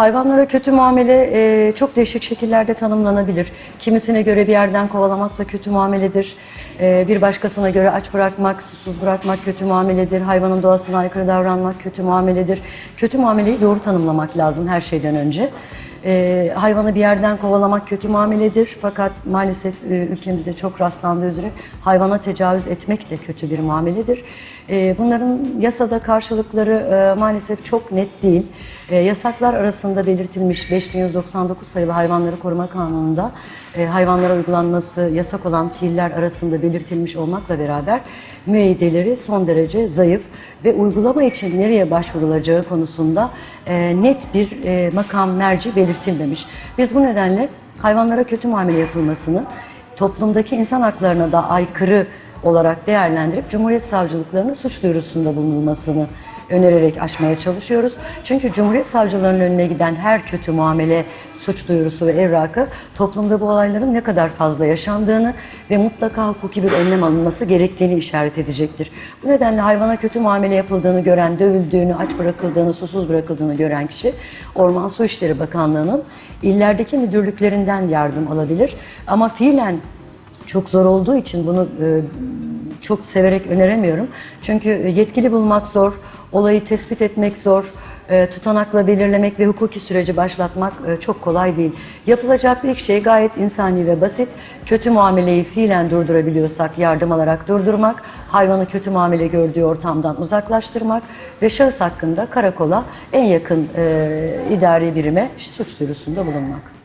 Hayvanlara kötü muamele e, çok değişik şekillerde tanımlanabilir. Kimisine göre bir yerden kovalamak da kötü muameledir. E, bir başkasına göre aç bırakmak, susuz bırakmak kötü muameledir. Hayvanın doğasına aykırı davranmak kötü muameledir. Kötü muameleyi doğru tanımlamak lazım her şeyden önce. E, hayvanı bir yerden kovalamak kötü muameledir. Fakat maalesef e, ülkemizde çok rastlandığı üzere hayvana tecavüz etmek de kötü bir muameledir. E, bunların yasada karşılıkları e, maalesef çok net değil. E, yasaklar arasında belirtilmiş 5199 sayılı Hayvanları Koruma Kanunu'nda e, hayvanlara uygulanması yasak olan fiiller arasında belirtilmiş olmakla beraber müeyyideleri son derece zayıf ve uygulama için nereye başvurulacağı konusunda e, net bir e, makam merci belirtilmemiş. Biz bu nedenle hayvanlara kötü muamele yapılmasını toplumdaki insan haklarına da aykırı olarak değerlendirip Cumhuriyet Savcılıklarına suç duyurusunda bulunulmasını önererek aşmaya çalışıyoruz. Çünkü Cumhuriyet Savcılarının önüne giden her kötü muamele, suç duyurusu ve evrakı toplumda bu olayların ne kadar fazla yaşandığını ve mutlaka hukuki bir önlem alınması gerektiğini işaret edecektir. Bu nedenle hayvana kötü muamele yapıldığını gören, dövüldüğünü, aç bırakıldığını, susuz bırakıldığını gören kişi Orman Su İşleri Bakanlığı'nın illerdeki müdürlüklerinden yardım alabilir. Ama fiilen çok zor olduğu için bunu e, çok severek öneremiyorum. Çünkü e, yetkili bulmak zor, olayı tespit etmek zor, e, tutanakla belirlemek ve hukuki süreci başlatmak e, çok kolay değil. Yapılacak ilk şey gayet insani ve basit. Kötü muameleyi fiilen durdurabiliyorsak yardım alarak durdurmak, hayvanı kötü muamele gördüğü ortamdan uzaklaştırmak ve şahıs hakkında karakola en yakın e, idari birime suç duyurusunda bulunmak.